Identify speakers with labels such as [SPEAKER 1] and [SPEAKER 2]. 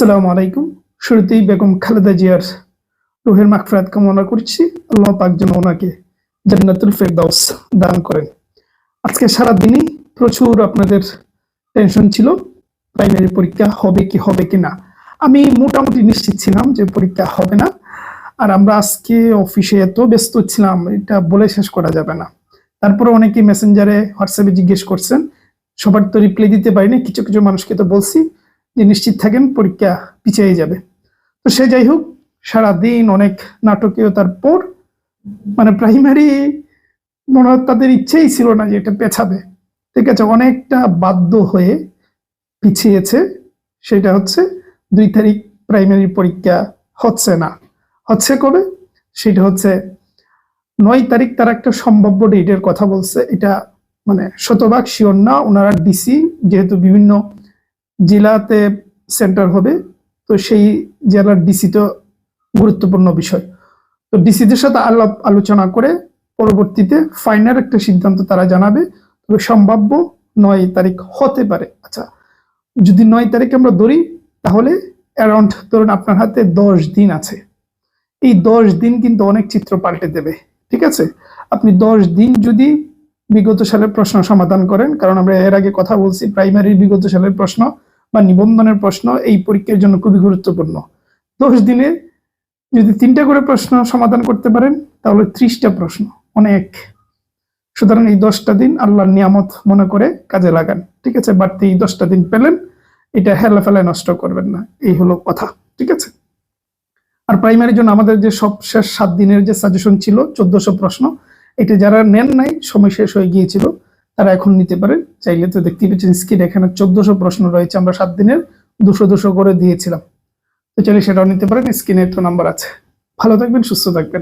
[SPEAKER 1] আসসালামু আলাইকুম। শুরুতেই বেগম খালেদা জিয়ার রুহের মাগফিরাত কামনা করছি। আল্লাহ পাক যেন ওনাকে জান্নাতুল ফেরদাউস দান করেন। আজকে সারা দিনই প্রচুর আপনাদের টেনশন ছিল। প্রাইমারি পরীক্ষা হবে কি হবে কি না। আমি মোটামুটি নিশ্চিত ছিলাম যে পরীক্ষা হবে না। আর আমরা আজকে অফিসে এত ব্যস্ত ছিলাম, এটা বলে শেষ করা যাবে না। তারপরে অনেকে মেসেঞ্জারে হোয়াটসঅ্যাপে জিজ্ঞেস করছেন। সবার তো রিপ্লাই দিতে পারিনি, কিছু কিছু মানুষকে তো বলছি। যে নিশ্চিত থাকেন পরীক্ষা পিছিয়ে যাবে। তো সে যাই হোক, সারাদিন অনেক নাটকীয়তার পর মানে প্রাইমারি মনে হয় তাদের ইচ্ছেই ছিল না যে এটা পেছাবে। ঠিক আছে, অনেকটা বাধ্য হয়ে পিছিয়েছে, সেটা হচ্ছে দুই তারিখ প্রাইমারি পরীক্ষা হচ্ছে না। হচ্ছে কবে? সেটা হচ্ছে নয় তারিখ তারা একটা সম্ভাব্য ডেটের কথা বলছে। এটা মানে শতভাগ শিওর না, ওনারা ডিসি যেহেতু বিভিন্ন জেলাতে সেন্টার হবে। তো সেই জেলার ডিসি তো গুরুত্বপূর্ণ বিষয়। তো ডিসিদের সাথে আলাপ আলোচনা করে পরবর্তীতে ফাইনাল একটা সিদ্ধান্ত তারা জানাবে। তবে সম্ভাব্য নয় তারিখ হতে পারে। আচ্ছা যদি নয় তারিখ আমরা ধরি, তাহলে অ্যারাউন্ড ধরুন আপনার হাতে দশ দিন আছে। এই দশ দিন কিন্তু অনেক চিত্র পাল্টে দেবে, ঠিক আছে? আপনি দশ দিন যদি বিগত সালের প্রশ্ন সমাধান করেন, কারণ আমরা এর আগে কথা বলছি প্রাইমারির বিগত সালের প্রশ্ন বা নিবন্ধনের প্রশ্ন এই পরীক্ষার জন্য খুবই গুরুত্বপূর্ণ। দশ দিনে যদি তিনটা করে প্রশ্ন সমাধান করতে পারেন, তাহলে ত্রিশটা প্রশ্ন, অনেক। সুতরাং এই দশটা দিন আল্লাহর নিয়ামত মনে করে কাজে লাগান, ঠিক আছে? বাড়তি এই দশটা দিন পেলেন, এটা হেলা ফেলায় নষ্ট করবেন না, এই হলো কথা, ঠিক আছে? আর প্রাইমারির জন্য আমাদের যে সব শেষ সাত দিনের যে সাজেশন ছিল, চোদ্দশো প্রশ্ন, এটা যারা নেন নাই, সময় শেষ হয়ে গিয়েছিল তারা এখন নিতে পারেন চাইলে তো দেখতেই পেয়েছেন স্ক্রিন এখানে চোদ্দশো প্রশ্ন রয়েছে, আমরা সাত দিনের দুশো দুশো করে দিয়েছিলাম। তো চাইলে সেটাও নিতে পারেন স্ক্রিনে তো নাম্বার আছে। ভালো থাকবেন, সুস্থ থাকবেন।